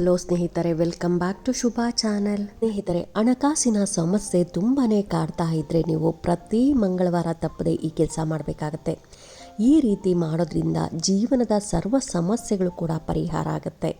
Hello ಸ್ನೇಹಿತರೆ, welcome back to Shubha channel. ಸ್ನೇಹಿತರೆ, ಹಣಕಾಸಿನ ಸಮಸ್ಯೆ ತುಂಬಾನೇ ಕಾಡ್ತಾ ಇದ್ರೆ ನೀವು ಪ್ರತಿ ಮಂಗಳವಾರ ತಪ್ಪದೆ ಈ ಕೆಲಸ ಮಾಡಬೇಕಾಗತ್ತೆ. ಈ ರೀತಿ ಮಾಡೋದ್ರಿಂದ ಜೀವನದ ಸರ್ವ ಸಮಸ್ಯೆಗಳು ಕೂಡ ಪರಿಹಾರ ಆಗುತ್ತೆ.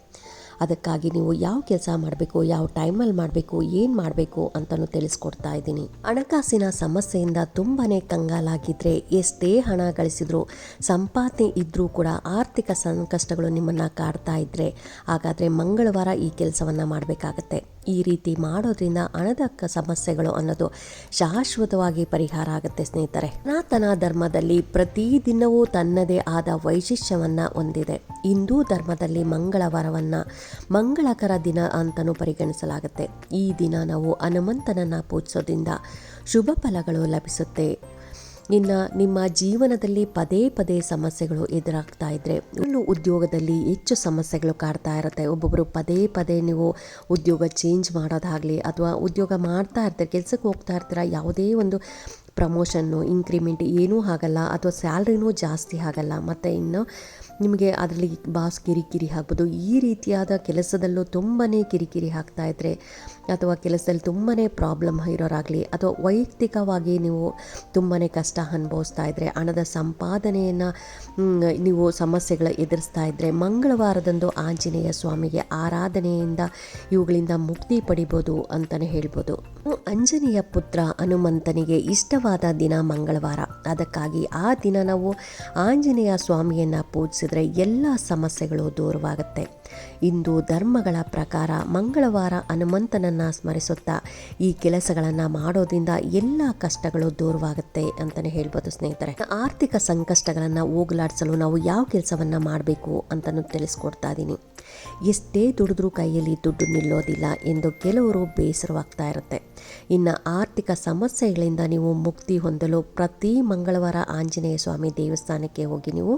ಅದಕ್ಕಾಗಿ ನೀವು ಯಾವ ಕೆಲಸ ಮಾಡಬೇಕು, ಯಾವ ಟೈಮಲ್ಲಿ ಮಾಡಬೇಕು, ಏನು ಮಾಡಬೇಕು ಅಂತಲೂ ತಿಳಿಸ್ಕೊಡ್ತಾ ಇದ್ದೀನಿ. ಹಣಕಾಸಿನ ಸಮಸ್ಯೆಯಿಂದ ತುಂಬಾ ಕಂಗಾಲಾಗಿದ್ದರೆ ಎಷ್ಟೇ ಹಣ ಗಳಿಸಿದ್ರು ಸಂಪಾದನೆ ಇದ್ದರೂ ಕೂಡ ಆರ್ಥಿಕ ಸಂಕಷ್ಟಗಳು ನಿಮ್ಮನ್ನು ಕಾಡ್ತಾ ಇದ್ದರೆ ಹಾಗಾದರೆ ಮಂಗಳವಾರ ಈ ಕೆಲಸವನ್ನು ಮಾಡಬೇಕಾಗತ್ತೆ. ಈ ರೀತಿ ಮಾಡೋದ್ರಿಂದ ಹಣದ ಸಮಸ್ಯೆಗಳು ಅನ್ನೋದು ಶಾಶ್ವತವಾಗಿ ಪರಿಹಾರ ಆಗುತ್ತೆ ಸ್ನೇಹಿತರೆ. ಸನಾತನ ಧರ್ಮದಲ್ಲಿ ಪ್ರತಿದಿನವೂ ತನ್ನದೇ ಆದ ವೈಶಿಷ್ಟ್ಯವನ್ನು ಹೊಂದಿದೆ. ಹಿಂದೂ ಧರ್ಮದಲ್ಲಿ ಮಂಗಳವಾರವನ್ನು ಮಂಗಳಕರ ದಿನ ಅಂತಲೂ ಪರಿಗಣಿಸಲಾಗುತ್ತೆ. ಈ ದಿನ ನಾವು ಹನುಮಂತನನ್ನು ಪೂಜಿಸೋದ್ರಿಂದ ಶುಭ ಫಲಗಳು ಲಭಿಸುತ್ತೆ. ಇನ್ನು ನಿಮ್ಮ ಜೀವನದಲ್ಲಿ ಪದೇ ಪದೇ ಸಮಸ್ಯೆಗಳು ಎದುರಾಗ್ತಾ ಇದ್ರೆ, ಇನ್ನು ಉದ್ಯೋಗದಲ್ಲಿ ಹೆಚ್ಚು ಸಮಸ್ಯೆಗಳು ಕಾಡ್ತಾ ಇರುತ್ತೆ. ಒಬ್ಬೊಬ್ಬರು ಪದೇ ಪದೇ ನೀವು ಉದ್ಯೋಗ ಚೇಂಜ್ ಮಾಡೋದಾಗಲಿ ಅಥವಾ ಉದ್ಯೋಗ ಮಾಡ್ತಾ ಇರ್ತೀರ, ಕೆಲಸಕ್ಕೆ ಹೋಗ್ತಾ ಇರ್ತೀರ, ಯಾವುದೇ ಒಂದು ಪ್ರಮೋಷನ್ನು ಇನ್ಕ್ರಿಮೆಂಟ್ ಏನೂ ಆಗಲ್ಲ ಅಥವಾ ಸ್ಯಾಲ್ರಿನೂ ಜಾಸ್ತಿ ಆಗಲ್ಲ. ಮತ್ತು ಇನ್ನು ನಿಮಗೆ ಅದರಲ್ಲಿ ಬಾಸ್ ಕಿರಿಕಿರಿ ಆಗ್ಬೋದು. ಈ ರೀತಿಯಾದ ಕೆಲಸದಲ್ಲೂ ತುಂಬಾ ಕಿರಿಕಿರಿ ಹಾಕ್ತಾ ಇದ್ದರೆ ಅಥವಾ ಕೆಲಸದಲ್ಲಿ ತುಂಬಾ ಪ್ರಾಬ್ಲಮ್ ಇರೋರಾಗಲಿ ಅಥವಾ ವೈಯಕ್ತಿಕವಾಗಿ ನೀವು ತುಂಬಾ ಕಷ್ಟ ಅನುಭವಿಸ್ತಾ ಇದ್ದರೆ ಹಣದ ಸಂಪಾದನೆಯನ್ನು ನೀವು ಸಮಸ್ಯೆಗಳ ಎದುರಿಸ್ತಾ ಇದ್ದರೆ ಮಂಗಳವಾರದಂದು ಆಂಜನೇಯ ಸ್ವಾಮಿಗೆ ಆರಾಧನೆಯಿಂದ ಇವುಗಳಿಂದ ಮುಕ್ತಿ ಪಡಿಬೋದು ಅಂತಲೇ ಹೇಳ್ಬೋದು. ಆಂಜನೇಯ ಪುತ್ರ ಹನುಮಂತನಿಗೆ ಇಷ್ಟವಾದ ದಿನ ಮಂಗಳವಾರ. ಅದಕ್ಕಾಗಿ ಆ ದಿನ ನಾವು ಆಂಜನೇಯ ಸ್ವಾಮಿಯನ್ನು ಪೂಜಿಸಿದ್ರೆ ಎಲ್ಲ ಸಮಸ್ಯೆಗಳು ದೂರವಾಗುತ್ತೆ. ಇಂದು ಧರ್ಮಗಳ ಪ್ರಕಾರ ಮಂಗಳವಾರ ಹನುಮಂತನನ್ನು ಸ್ಮರಿಸುತ್ತಾ ಈ ಕೆಲಸಗಳನ್ನು ಮಾಡೋದ್ರಿಂದ ಎಲ್ಲ ಕಷ್ಟಗಳು ದೂರವಾಗುತ್ತೆ ಅಂತಲೇ ಹೇಳ್ಬೋದು ಸ್ನೇಹಿತರೆ. ಆರ್ಥಿಕ ಸಂಕಷ್ಟಗಳನ್ನು ಹೋಗಲಾಡಿಸಲು ನಾವು ಯಾವ ಕೆಲಸವನ್ನು ಮಾಡಬೇಕು ಅಂತಲೂ ತಿಳಿಸ್ಕೊಡ್ತಾ ಇದ್ದೀನಿ ಎಷ್ಟೇ ದುಡಿದ್ರೂ ಕೈಯಲ್ಲಿ ದುಡ್ಡು ನಿಲ್ಲೋದಿಲ್ಲ ಎಂದು ಕೆಲವರು ಬೇಸರವಾಗ್ತಾ ಇರುತ್ತೆ. ಇನ್ನು ಆರ್ಥಿಕ ಸಮಸ್ಯೆಗಳಿಂದ ನೀವು ಮುಕ್ತಿ ಹೊಂದಲು ಪ್ರತಿ ಮಂಗಳವಾರ ಆಂಜನೇಯ ಸ್ವಾಮಿ ದೇವಸ್ಥಾನಕ್ಕೆ ಹೋಗಿ ನೀವು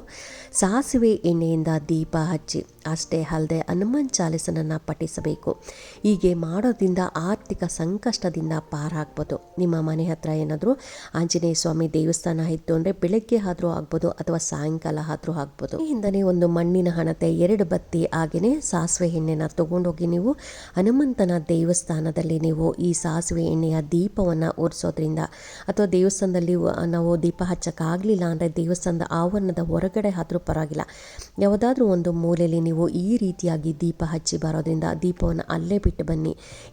ಸಾಸಿವೆ ಎಣ್ಣೆಯಿಂದ ದೀಪ ಹಚ್ಚಿ, ಅಷ್ಟೇ ಅಲ್ಲದೆ ಹನುಮಾನ್ ಚಾಲಿಸನನ್ನು ಪಠಿಸಬೇಕು. ಹೀಗೆ ಮಾಡೋದ್ರಿಂದ ಆರ್ಥಿಕ ಸಂಕಷ್ಟದಿಂದ ಪಾರಾಗ್ಬೋದು. ನಿಮ್ಮ ಮನೆ ಹತ್ರ ಏನಾದರೂ ಆಂಜನೇಯ ಸ್ವಾಮಿ ದೇವಸ್ಥಾನ ಇತ್ತು ಅಂದರೆ ಬೆಳಗ್ಗೆ ಆದರೂ ಆಗ್ಬೋದು ಅಥವಾ ಸಾಯಂಕಾಲ ಆದರೂ ಆಗ್ಬೋದು. ಹಿಂದನೇ ಒಂದು ಮಣ್ಣಿನ ಹಣತೆ, ಎರಡು ಬತ್ತಿ ಹಾಗೆಯೇ ಸಾಸಿವೆ ಎಣ್ಣೆನ ತಗೊಂಡೋಗಿ ನೀವು ಹನುಮಂತನ ದೇವಸ್ಥಾನದಲ್ಲಿ ನೀವು ಈ ಸಾಸಿವೆ ಎಣ್ಣೆಯ ದೀಪವನ್ನು ಉರಿಸೋದ್ರಿಂದ ಅಥವಾ ದೇವಸ್ಥಾನದಲ್ಲಿ ನಾವು ದೀಪ ಹಚ್ಚಕ್ಕಾಗಲಿಲ್ಲ ಅಂದರೆ ದೇವಸ್ಥಾನದ ಆವರಣದ ಹೊರಗಡೆ ಆದರೂ ಪರವಾಗಿಲ್ಲ. ಯಾವುದಾದ್ರೂ ಒಂದು ಮೂಲೆಯಲ್ಲಿ ನೀವು ಈ ರೀತಿಯಾಗಿ ದೀಪ ಹಚ್ಚಿ ಬರೋದ್ರಿಂದ ದೀಪವನ್ನು ಅಲ್ಲೇ ಬಿಟ್ಟು ಬನ್ನಿ.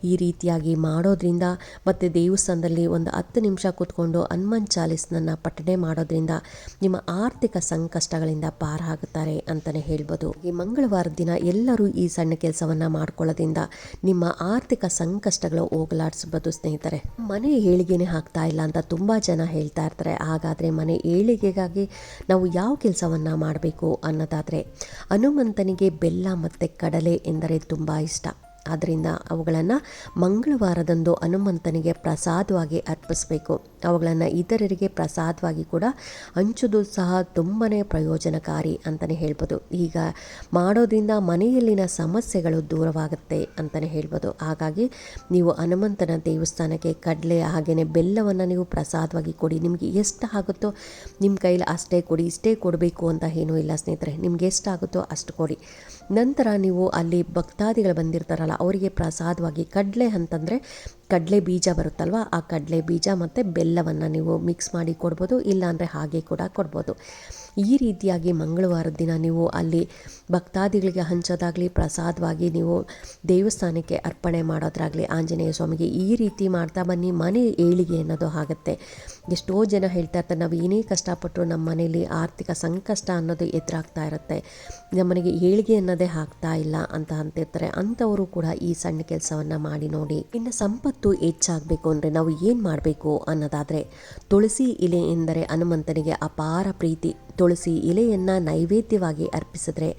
ಈ ರೀತಿಯಾಗಿ ಮಾಡೋದ್ರಿಂದ ಮತ್ತು ದೇವಸ್ಥಾನದಲ್ಲಿ ಒಂದು ಹತ್ತು ನಿಮಿಷ ಕೂತ್ಕೊಂಡು ಹನುಮಾನ್ ಚಾಲೀಸ್ನನ್ನು ಪಠಣೆ ಮಾಡೋದ್ರಿಂದ ನಿಮ್ಮ ಆರ್ಥಿಕ ಸಂಕಷ್ಟಗಳಿಂದ ಪಾರ ಆಗುತ್ತಾರೆ ಅಂತಲೇ ಹೇಳ್ಬೋದು. ಈ ಮಂಗಳವಾರ ದಿನ ಎಲ್ಲರೂ ಈ ಸಣ್ಣ ಕೆಲಸವನ್ನು ಮಾಡ್ಕೊಳ್ಳೋದ್ರಿಂದ ನಿಮ್ಮ ಆರ್ಥಿಕ ಸಂಕಷ್ಟಗಳು ಹೋಗಲಾಡಿಸ್ಬೋದು ಸ್ನೇಹಿತರೆ. ಮನೆ ಏಳಿಗೆನೆ ಆಗ್ತಾ ಇಲ್ಲ ಅಂತ ತುಂಬ ಜನ ಹೇಳ್ತಾ ಇರ್ತಾರೆ. ಹಾಗಾದರೆ ಮನೆ ಏಳಿಗೆಗಾಗಿ ನಾವು ಯಾವ ಕೆಲಸವನ್ನು ಮಾಡಬೇಕು ಅನ್ನೋದಾದರೆ ಹನುಮಂತನಿಗೆ ಬೆಲ್ಲ ಮತ್ತು ಕಡಲೆ ಎಂದರೆ ತುಂಬ ಇಷ್ಟ. ಆದ್ದರಿಂದ ಅವುಗಳನ್ನು ಮಂಗಳವಾರದಂದು ಹನುಮಂತನಿಗೆ ಪ್ರಸಾದವಾಗಿ ಅರ್ಪಿಸಬೇಕು. ಅವುಗಳನ್ನು ಇತರರಿಗೆ ಪ್ರಸಾದವಾಗಿ ಕೂಡ ಹಂಚೋದು ಸಹ ತುಂಬಾ ಪ್ರಯೋಜನಕಾರಿ ಅಂತಲೇ ಹೇಳ್ಬೋದು. ಈಗ ಮಾಡೋದ್ರಿಂದ ಮನೆಯಲ್ಲಿನ ಸಮಸ್ಯೆಗಳು ದೂರವಾಗುತ್ತೆ ಅಂತಲೇ ಹೇಳ್ಬೋದು. ಹಾಗಾಗಿ ನೀವು ಹನುಮಂತನ ದೇವಸ್ಥಾನಕ್ಕೆ ಕಡಲೆ ಹಾಗೆಯೇ ಬೆಲ್ಲವನ್ನು ನೀವು ಪ್ರಸಾದವಾಗಿ ಕೊಡಿ. ನಿಮಗೆ ಎಷ್ಟು ಆಗುತ್ತೋ ನಿಮ್ಮ ಕೈಲಿ ಅಷ್ಟೇ ಕೊಡಿ. ಇಷ್ಟೇ ಕೊಡಬೇಕು ಅಂತ ಏನೂ ಇಲ್ಲ ಸ್ನೇಹಿತರೆ. ನಿಮ್ಗೆ ಎಷ್ಟಾಗುತ್ತೋ ಅಷ್ಟು ಕೊಡಿ. ನಂತರ ನೀವು ಅಲ್ಲಿ ಭಕ್ತಾದಿಗಳು ಬಂದಿರ್ತಾರಲ್ಲ ಅವರಿಗೆ ಪ್ರಸಾದವಾಗಿ ಕಡಲೆ ಅಂತಂದರೆ ಕಡಲೆ ಬೀಜ ಬರುತ್ತಲ್ವ, ಆ ಕಡಲೆ ಬೀಜ ಮತ್ತು ಬೆಲ್ಲವನ್ನು ನೀವು ಮಿಕ್ಸ್ ಮಾಡಿ ಕೊಡ್ಬೋದು, ಇಲ್ಲಾಂದರೆ ಹಾಗೆ ಕೂಡ ಕೊಡ್ಬೋದು. ಈ ರೀತಿಯಾಗಿ ಮಂಗಳವಾರದ ದಿನ ನೀವು ಅಲ್ಲಿ ಭಕ್ತಾದಿಗಳಿಗೆ ಹಂಚೋದಾಗಲಿ, ಪ್ರಸಾದವಾಗಿ ನೀವು ದೇವಸ್ಥಾನಕ್ಕೆ ಅರ್ಪಣೆ ಮಾಡೋದ್ರಾಗಲಿ ಆಂಜನೇಯ ಸ್ವಾಮಿಗೆ ಈ ರೀತಿ ಮಾಡ್ತಾ ಬನ್ನಿ. ಮನೆ ಏಳಿಗೆ ಅನ್ನೋದು ಆಗುತ್ತೆ. ಎಷ್ಟೋ ಜನ ಹೇಳ್ತಾ ಇರ್ತಾರೆ, ನಾವು ಏನೇ ಕಷ್ಟಪಟ್ಟರು ನಮ್ಮ ಮನೇಲಿ ಆರ್ಥಿಕ ಸಂಕಷ್ಟ ಅನ್ನೋದು ಎದುರಾಗ್ತಾ ಇರುತ್ತೆ. ನಮ್ಮನೆಗೆ ಏಳಿಗೆ ಅನ್ನೋದೇ ಆಗ್ತಾ ಇಲ್ಲ ಅಂತ ಅಂತಿರ್ತಾರೆ. ಅಂಥವರು ಕೂಡ ಈ ಸಣ್ಣ ಕೆಲಸವನ್ನು ಮಾಡಿ ನೋಡಿ. ಇನ್ನು ಸಂಪತ್ತು ಹೆಚ್ಚಾಗಬೇಕು ಅಂದರೆ ನಾವು ಏನು ಮಾಡಬೇಕು ಅನ್ನೋದಾದರೆ ತುಳಸಿ ಇಲೆ ಎಂದರೆ ಹನುಮಂತನಿಗೆ ಅಪಾರ ಪ್ರೀತಿ. ತುಳಸಿ ಎಲೆಯನ್ನು ನೈವೇದ್ಯವಾಗಿ ಅರ್ಪಿಸಿದ್ರೆ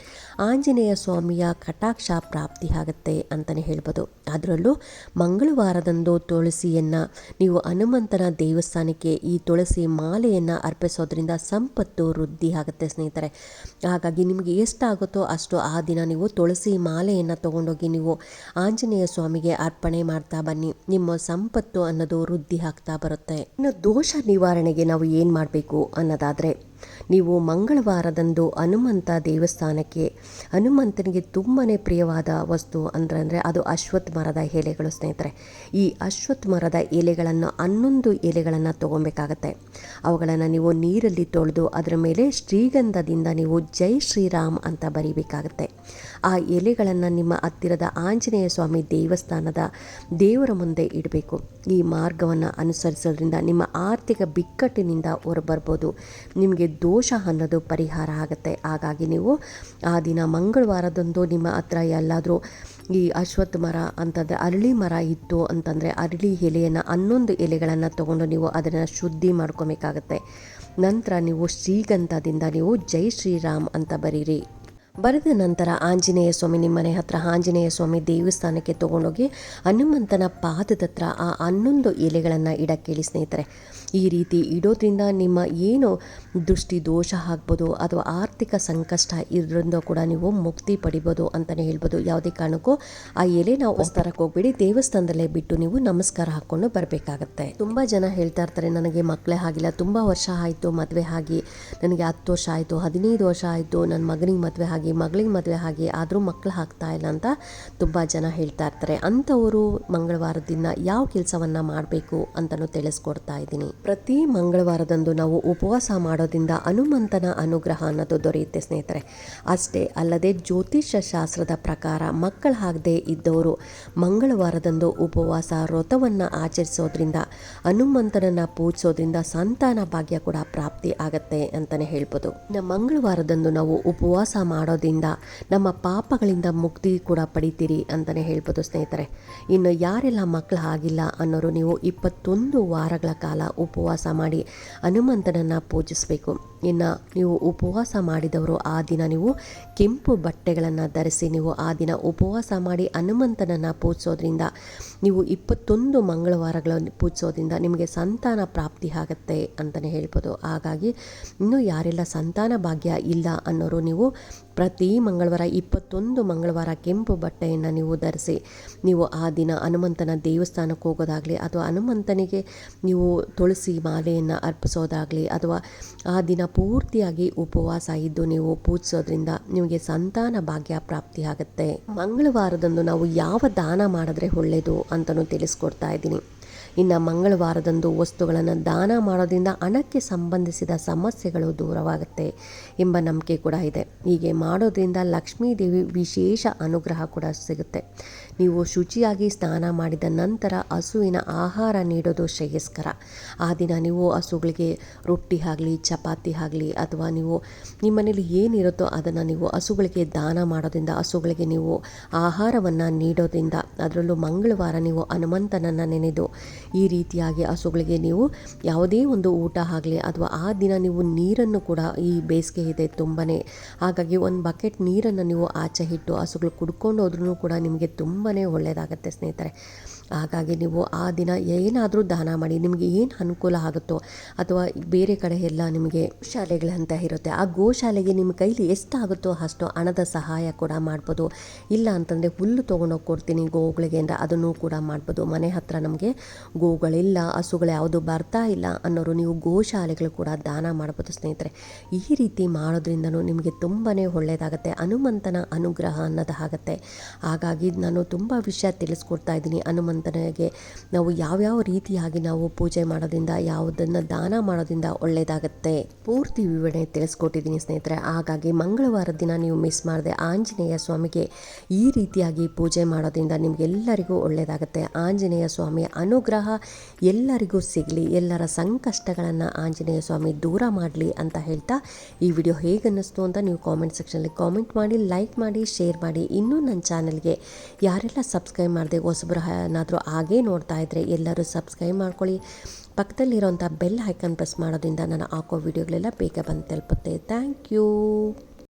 ಆಂಜನೇಯ ಸ್ವಾಮಿಯ ಕಟಾಕ್ಷ ಪ್ರಾಪ್ತಿ ಆಗುತ್ತೆ ಅಂತಲೇ ಹೇಳ್ಬೋದು. ಅದರಲ್ಲೂ ಮಂಗಳವಾರದಂದು ತುಳಸಿಯನ್ನು ನೀವು ಹನುಮಂತನ ದೇವಸ್ಥಾನಕ್ಕೆ ಈ ತುಳಸಿ ಮಾಲೆಯನ್ನು ಅರ್ಪಿಸೋದ್ರಿಂದ ಸಂಪತ್ತು ವೃದ್ಧಿ ಆಗುತ್ತೆ ಸ್ನೇಹಿತರೆ. ಹಾಗಾಗಿ ನಿಮಗೆ ಎಷ್ಟಾಗುತ್ತೋ ಅಷ್ಟು ಆ ದಿನ ನೀವು ತುಳಸಿ ಮಾಲೆಯನ್ನು ತಗೊಂಡೋಗಿ ನೀವು ಆಂಜನೇಯ ಸ್ವಾಮಿಗೆ ಅರ್ಪಣೆ ಮಾಡ್ತಾ ಬನ್ನಿ. ನಿಮ್ಮ ಸಂಪತ್ತು ಅನ್ನೋದು ವೃದ್ಧಿ ಆಗ್ತಾ ಬರುತ್ತೆ. ಇನ್ನು ದೋಷ ನಿವಾರಣೆಗೆ ನಾವು ಏನು ಮಾಡಬೇಕು ಅನ್ನೋದಾದರೆ ನೀವು ಮಂಗಳವಾರದಂದು ಹನುಮಂತ ದೇವಸ್ಥಾನಕ್ಕೆ, ಹನುಮಂತನಿಗೆ ತುಂಬಾ ಪ್ರಿಯವಾದ ವಸ್ತು ಅಂದರೆ ಅದು ಅಶ್ವತ್ಥ ಮರದ ಎಲೆಗಳು ಸ್ನೇಹಿತರೆ. ಈ ಅಶ್ವತ್ಥ ಮರದ ಎಲೆಗಳನ್ನು ಹನ್ನೊಂದು ಎಲೆಗಳನ್ನು ತೊಗೊಬೇಕಾಗತ್ತೆ ಅವುಗಳನ್ನು ನೀವು ನೀರಲ್ಲಿ ತೊಳೆದು ಅದರ ಮೇಲೆ ಶ್ರೀಗಂಧದಿಂದ ನೀವು ಜೈ ಶ್ರೀರಾಮ್ ಅಂತ ಬರೀಬೇಕಾಗತ್ತೆ. ಆ ಎಲೆಗಳನ್ನು ನಿಮ್ಮ ಹತ್ತಿರದ ಆಂಜನೇಯ ಸ್ವಾಮಿ ದೇವಸ್ಥಾನದ ದೇವರ ಮುಂದೆ ಇಡಬೇಕು. ಈ ಮಾರ್ಗವನ್ನು ಅನುಸರಿಸೋದ್ರಿಂದ ನಿಮ್ಮ ಆರ್ಥಿಕ ಬಿಕ್ಕಟ್ಟಿನಿಂದ ಹೊರಬರ್ಬೋದು. ನಿಮಗೆ ದೋಷ ಅನ್ನೋದು ಪರಿಹಾರ ಆಗುತ್ತೆ. ಹಾಗಾಗಿ ನೀವು ಆ ದಿನ ಮಂಗಳವಾರದಂದು ನಿಮ್ಮ ಹತ್ರ ಎಲ್ಲಾದರೂ ಈ ಅಶ್ವತ್ಥ ಮರ ಅಂತಂದರೆ ಅರಳಿ ಮರ ಇತ್ತು ಅಂತಂದರೆ ಅರಳಿ ಎಲೆಯನ್ನು ಹನ್ನೊಂದು ಎಲೆಗಳನ್ನು ತೊಗೊಂಡು ನೀವು ಅದನ್ನು ಶುದ್ಧಿ ಮಾಡ್ಕೊಬೇಕಾಗತ್ತೆ. ನಂತರ ನೀವು ಶ್ರೀಗಂಧದಿಂದ ನೀವು ಜೈ ಶ್ರೀರಾಮ್ ಅಂತ ಬರೀರಿ. ಬರೆದ ನಂತರ ಆಂಜನೇಯ ಸ್ವಾಮಿ ನಿಮ್ಮ ಮನೆ ಹತ್ರ ಆಂಜನೇಯ ಸ್ವಾಮಿ ದೇವಸ್ಥಾನಕ್ಕೆ ತೊಗೊಂಡೋಗಿ ಹನುಮಂತನ ಪಾದದ ಹತ್ರ ಆ ಹನ್ನೊಂದು ಎಲೆಗಳನ್ನು ಇಡಕ್ಕೇಳಿ ಸ್ನೇಹಿತರೆ ಈ ರೀತಿ ಇಡೋದ್ರಿಂದ ನಿಮ್ಮ ಏನು ದೃಷ್ಟಿ ದೋಷ ಆಗ್ಬೋದು ಅಥವಾ ಆರ್ಥಿಕ ಸಂಕಷ್ಟ ಇದರಿಂದ ಕೂಡ ನೀವು ಮುಕ್ತಿ ಪಡಿಬೋದು ಅಂತಲೇ ಹೇಳ್ಬೋದು. ಯಾವುದೇ ಕಾರಣಕ್ಕೂ ಆ ಎಲೆ ನಾವು ಹೊಸ್ತಾರಕ್ಕೆ ಹೋಗ್ಬೇಡಿ. ದೇವಸ್ಥಾನದಲ್ಲೇ ಬಿಟ್ಟು ನೀವು ನಮಸ್ಕಾರ ಹಾಕ್ಕೊಂಡು ಬರಬೇಕಾಗತ್ತೆ. ತುಂಬ ಜನ ಹೇಳ್ತಾ ಇರ್ತಾರೆ, ನನಗೆ ಮಕ್ಕಳೇ ಆಗಿಲ್ಲ. ತುಂಬ ವರ್ಷ ಆಯಿತು ಮದುವೆ ಆಗಿ. ನನಗೆ ಹತ್ತು ವರ್ಷ ಆಯಿತು, ಹದಿನೈದು ವರ್ಷ ಆಯಿತು. ನನ್ನ ಮಗನಿಗೆ ಮದುವೆ ಆಗಿ, ಮಗಳಿಗೆ ಮದುವೆ ಆಗಿ. ಆದರೂ ಮಕ್ಕಳು ಆಗ್ತಾ ಇಲ್ಲ ಅಂತ ತುಂಬ ಜನ ಹೇಳ್ತಾ ಇರ್ತಾರೆ. ಅಂಥವರು ಮಂಗಳವಾರದ ದಿನ ಯಾವ ಕೆಲಸವನ್ನು ಮಾಡಬೇಕು ಅಂತಲೂ ತಿಳಿಸ್ಕೊಡ್ತಾ ಇದ್ದೀನಿ. ಪ್ರತಿ ಮಂಗಳವಾರದಂದು ನಾವು ಉಪವಾಸ ಮಾಡೋದ್ರಿಂದ ಹನುಮಂತನ ಅನುಗ್ರಹ ಅನ್ನೋದು ದೊರೆಯುತ್ತೆ ಸ್ನೇಹಿತರೆ. ಅಷ್ಟೇ ಅಲ್ಲದೆ ಜ್ಯೋತಿಷ್ಯ ಶಾಸ್ತ್ರದ ಪ್ರಕಾರ ಮಕ್ಕಳಾಗದೇ ಇದ್ದವರು ಮಂಗಳವಾರದಂದು ಉಪವಾಸ ವ್ರತವನ್ನು ಆಚರಿಸೋದ್ರಿಂದ, ಹನುಮಂತನನ್ನು ಪೂಜಿಸೋದ್ರಿಂದ ಸಂತಾನ ಭಾಗ್ಯ ಕೂಡ ಪ್ರಾಪ್ತಿ ಆಗತ್ತೆ ಅಂತಲೇ ಹೇಳ್ಬೋದು. ಇನ್ನು ಮಂಗಳವಾರದಂದು ನಾವು ಉಪವಾಸ ಮಾಡೋದ್ರಿಂದ ನಮ್ಮ ಪಾಪಗಳಿಂದ ಮುಕ್ತಿ ಕೂಡ ಪಡಿತೀರಿ ಅಂತಲೇ ಹೇಳ್ಬೋದು ಸ್ನೇಹಿತರೆ. ಇನ್ನು ಯಾರೆಲ್ಲ ಮಕ್ಕಳು ಆಗಿಲ್ಲ ಅನ್ನೋರು ನೀವು ಇಪ್ಪತ್ತೊಂದು ವಾರಗಳ ಕಾಲ ಉಪವಾಸ ಮಾಡಿ ಹನುಮಂತನನ್ನು ಪೂಜಿಸಬೇಕು. ಇನ್ನು ನೀವು ಉಪವಾಸ ಮಾಡಿದವರು ಆ ದಿನ ನೀವು ಕೆಂಪು ಬಟ್ಟೆಗಳನ್ನು ಧರಿಸಿ ನೀವು ಆ ದಿನ ಉಪವಾಸ ಮಾಡಿ ಹನುಮಂತನನ್ನು ಪೂಜಿಸೋದ್ರಿಂದ ನೀವು ಇಪ್ಪತ್ತೊಂದು ಮಂಗಳವಾರಗಳನ್ನು ಪೂಜಿಸೋದ್ರಿಂದ ನಿಮಗೆ ಸಂತಾನ ಪ್ರಾಪ್ತಿ ಆಗುತ್ತೆ ಅಂತಲೇ ಹೇಳ್ಬೋದು. ಹಾಗಾಗಿ ಇನ್ನೂ ಯಾರೆಲ್ಲ ಸಂತಾನ ಭಾಗ್ಯ ಇಲ್ಲ ಅನ್ನೋರು ನೀವು ಪ್ರತಿ ಮಂಗಳವಾರ ಇಪ್ಪತ್ತೊಂದು ಮಂಗಳವಾರ ಕೆಂಪು ಬಟ್ಟೆಯನ್ನು ನೀವು ಧರಿಸಿ, ನೀವು ಆ ದಿನ ಹನುಮಂತನ ದೇವಸ್ಥಾನಕ್ಕೆ ಹೋಗೋದಾಗಲಿ ಅಥವಾ ಹನುಮಂತನಿಗೆ ನೀವು ತುಳಸಿ ಮಾಲೆಯನ್ನು ಅರ್ಪಿಸೋದಾಗಲಿ ಅಥವಾ ಆ ದಿನ ಪೂರ್ತಿಯಾಗಿ ಉಪವಾಸ ಇದ್ದು ನೀವು ಪೂಜಿಸೋದ್ರಿಂದ ನಿಮಗೆ ಸಂತಾನ ಭಾಗ್ಯ ಪ್ರಾಪ್ತಿ ಆಗುತ್ತೆ. ಮಂಗಳವಾರದಂದು ನಾವು ಯಾವ ದಾನ ಮಾಡಿದ್ರೆ ಒಳ್ಳೆಯದು ಅಂತಲೂ ತಿಳಿಸ್ಕೊಡ್ತಾ ಇದ್ದೀನಿ. ಇನ್ನು ಮಂಗಳವಾರದಂದು ವಸ್ತುಗಳನ್ನು ದಾನ ಮಾಡೋದ್ರಿಂದ ಹಣಕ್ಕೆ ಸಂಬಂಧಿಸಿದ ಸಮಸ್ಯೆಗಳು ದೂರವಾಗುತ್ತೆ ಎಂಬ ನಂಬಿಕೆ ಕೂಡ ಇದೆ. ಹೀಗೆ ಮಾಡೋದ್ರಿಂದ ಲಕ್ಷ್ಮೀ ದೇವಿ ವಿಶೇಷ ಅನುಗ್ರಹ ಕೂಡ ಸಿಗುತ್ತೆ. ನೀವು ಶುಚಿಯಾಗಿ ಸ್ನಾನ ಮಾಡಿದ ನಂತರ ಹಸುವಿನ ಆಹಾರ ನೀಡೋದು ಶ್ರೇಯಸ್ಕರ. ಆ ದಿನ ನೀವು ಹಸುಗಳಿಗೆ ರೊಟ್ಟಿ ಆಗಲಿ, ಚಪಾತಿ ಆಗಲಿ ಅಥವಾ ನೀವು ನಿಮ್ಮ ಮನೇಲಿ ಏನಿರುತ್ತೋ ಅದನ್ನು ನೀವು ಹಸುಗಳಿಗೆ ದಾನ ಮಾಡೋದ್ರಿಂದ, ಹಸುಗಳಿಗೆ ನೀವು ಆಹಾರವನ್ನು ನೀಡೋದ್ರಿಂದ ಅದರಲ್ಲೂ ಮಂಗಳವಾರ ನೀವು ಹನುಮಂತನನ್ನು ನೆನೆದು ಈ ರೀತಿಯಾಗಿ ಹಸುಗಳಿಗೆ ನೀವು ಯಾವುದೇ ಒಂದು ಊಟ ಆಗಲಿ ಅಥವಾ ಆ ದಿನ ನೀವು ನೀರನ್ನು ಕೂಡ ಈ ಬೇಸಿಗೆ ಇದೆ ತುಂಬಾ ಹಾಗಾಗಿ ಒಂದು ಬಕೆಟ್ ನೀರನ್ನು ನೀವು ಆಚೆ ಇಟ್ಟು ಹಸುಗಳು ಕುಡ್ಕೊಂಡು ಹೋದ್ರೂ ಕೂಡ ನಿಮಗೆ ತುಂಬಾ ಒಳ್ಳೆಯದಾಗತ್ತೆ ಸ್ನೇಹಿತರೆ. ಹಾಗಾಗಿ ನೀವು ಆ ದಿನ ಏನಾದರೂ ದಾನ ಮಾಡಿ, ನಿಮಗೆ ಏನು ಅನುಕೂಲ ಆಗುತ್ತೋ ಅಥವಾ ಬೇರೆ ಕಡೆ ಎಲ್ಲ ನಿಮಗೆ ಶಾಲೆಗಳಂತ ಇರುತ್ತೆ, ಆ ಗೋಶಾಲೆಗೆ ನಿಮ್ಮ ಕೈಲಿ ಎಷ್ಟಾಗುತ್ತೋ ಅಷ್ಟು ಹಣದ ಸಹಾಯ ಕೂಡ ಮಾಡ್ಬೋದು. ಇಲ್ಲ ಅಂತಂದರೆ ಹುಲ್ಲು ತೊಗೊಂಡೋಗಿ ಕೊಡ್ತೀನಿ ಗೋಗಳಿಗೆ ಅಂದರೆ ಅದನ್ನು ಕೂಡ ಮಾಡ್ಬೋದು. ಮನೆ ಹತ್ರ ನಮಗೆ ಗೋಗಳಿಲ್ಲ, ಹಸುಗಳು ಯಾವುದು ಬರ್ತಾ ಇಲ್ಲ ಅನ್ನೋರು ನೀವು ಗೋಶಾಲೆಗಳು ಕೂಡ ದಾನ ಮಾಡ್ಬೋದು ಸ್ನೇಹಿತರೆ. ಈ ರೀತಿ ಮಾಡೋದ್ರಿಂದನೂ ನಿಮಗೆ ತುಂಬಾ ಒಳ್ಳೆಯದಾಗುತ್ತೆ ಹನುಮಂತನ ಅನುಗ್ರಹ ಅನ್ನೋದಾಗತ್ತೆ. ಹಾಗಾಗಿ ನಾನು ತುಂಬ ವಿಷಯ ತಿಳಿಸ್ಕೊಡ್ತಾ ಇದ್ದೀನಿ ಹನುಮಂತನಿಗೆ. ನಾವು ಯಾವ್ಯಾವ ರೀತಿಯಾಗಿ ನಾವು ಪೂಜೆ ಮಾಡೋದ್ರಿಂದ, ಯಾವುದನ್ನು ದಾನ ಮಾಡೋದ್ರಿಂದ ಒಳ್ಳೆಯದಾಗತ್ತೆ ಪೂರ್ತಿ ವಿವರಣೆ ತಿಳಿಸ್ಕೊಟ್ಟಿದ್ದೀನಿ ಸ್ನೇಹಿತರೆ. ಹಾಗಾಗಿ ಮಂಗಳವಾರದ ದಿನ ನೀವು ಮಿಸ್ ಮಾಡದೆ ಆಂಜನೇಯ ಸ್ವಾಮಿಗೆ ಈ ರೀತಿಯಾಗಿ ಪೂಜೆ ಮಾಡೋದ್ರಿಂದ ನಿಮಗೆಲ್ಲರಿಗೂ ಒಳ್ಳೆಯದಾಗುತ್ತೆ ಆಂಜನೇಯ ಸ್ವಾಮಿಯ ಅನುಗ್ರಹ ಎಲ್ಲರಿಗೂ ಸಿಗಲಿ, ಎಲ್ಲರ ಸಂಕಷ್ಟಗಳನ್ನು ಆಂಜನೇಯ ಸ್ವಾಮಿ ದೂರ ಮಾಡಲಿ ಅಂತ ಹೇಳ್ತಾ ಈ ವಿಡಿಯೋ ಹೇಗೆ ಅನ್ನಿಸ್ತು ಅಂತ ನೀವು ಕಾಮೆಂಟ್ ಸೆಕ್ಷನಲ್ಲಿ ಕಾಮೆಂಟ್ ಮಾಡಿ ಲೈಕ್ ಮಾಡಿ ಶೇರ್ ಮಾಡಿ. ಇನ್ನೂ ನನ್ನ ಚಾನಲ್ಗೆ ಯಾರೆಲ್ಲ ಸಬ್ಸ್ಕ್ರೈಬ್ ಮಾಡಿದೆ ಹೊಸಬ್ರು ಏನಾದರೂ ಹಾಗೇ ನೋಡ್ತಾ ಇದ್ದರೆ ಎಲ್ಲರೂ ಸಬ್ಸ್ಕ್ರೈಬ್ ಮಾಡ್ಕೊಳ್ಳಿ. ಪಕ್ಕದಲ್ಲಿರೋಂಥ ಬೆಲ್ ಐಕನ್ ಪ್ರೆಸ್ ಮಾಡೋದ್ರಿಂದ ನಾನು ಹಾಕೋ ವೀಡಿಯೋಗಳೆಲ್ಲ ಬೇಗ ಬಂದು ತಲುಪುತ್ತೆ. Thank you.